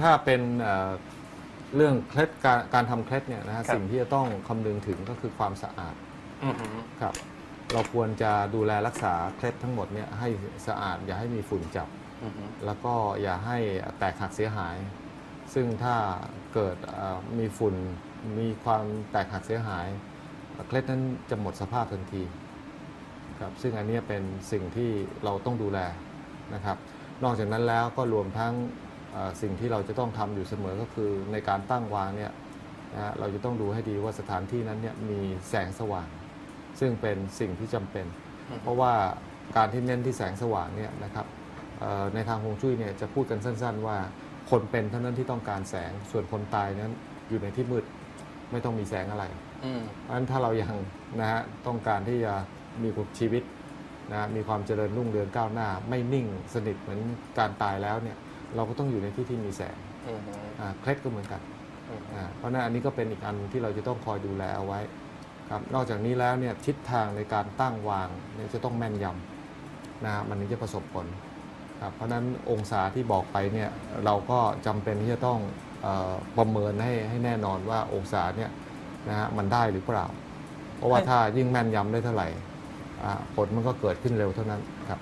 ถ้าเป็นเอ่อเรื่องเคล็ดการการทำเคล็ดเนี่ยนะฮะครับสิ่งที่จะต้องคำนึงถึงก็คือความสะอาดอือหือครับ เราควรจะดูแลรักษาเคล็ดทั้งหมดเนี่ยให้สะอาด อย่าให้มีฝุ่นจับอือหือแล้วก็อย่าให้แตกหักเสียหาย ซึ่งถ้าเกิดเอ่อมีฝุ่นมีความแตกหักเสียหาย เคล็ดนั้นจะหมดสภาพทันทีครับซึ่งอันเนี้ยเป็นสิ่งที่เราต้องดูแลนะครับ นอกจากนั้นแล้วก็รวมทั้งเอ่อ สิ่งที่เราจะต้องทำอยู่เสมอก็คือในการตั้งวางเนี่ยนะฮะเราจะต้องดูให้ดีว่าสถานที่นั้นเนี่ยมีแสงสว่าง ซึ่งเป็นสิ่งที่จำเป็นอือฮึเพราะว่าการที่เน้นที่แสงสว่างเนี่ยนะครับเอ่อในทางฮวงจุ้ยเนี่ยจะพูดกันสั้น ๆ ว่าคนเป็นเท่านั้นที่ต้องการแสงส่วนคนตายนั้นอยู่ในที่มืดไม่ต้องมีแสงอะไรอืมเพราะฉะนั้นถ้าเรายังนะฮะต้องการที่จะมีชีวิตนะฮะมีความเจริญรุ่งเรืองก้าวหน้า ไม่นิ่งสนิทเหมือนการตายแล้วเนี่ย เราก็ต้องอยู่ในที่ที่มีแสงอือหืออ่าเคล็ดก็เหมือนกันอือหืออ่าเพราะฉะนั้นอันนี้ก็เป็นอีกอันที่เราจะต้องคอยดูแลเอาไว้ครับนอกจากนี้แล้วเนี่ยทิศทางในการตั้งวางเนี่ยจะต้องแม่นยำนะฮะมันถึงจะประสบผลครับเพราะฉะนั้นองศาที่บอกไปเนี่ยเราก็จำเป็นที่จะต้องเออประเมินให้ให้แน่นอนว่าองศาเนี่ยนะฮะมันได้หรือเปล่า เพราะว่าถ้ายิ่งแม่นยำได้เท่าไหร่อ่าผลมันก็เกิดขึ้นเร็วเท่านั้นครับ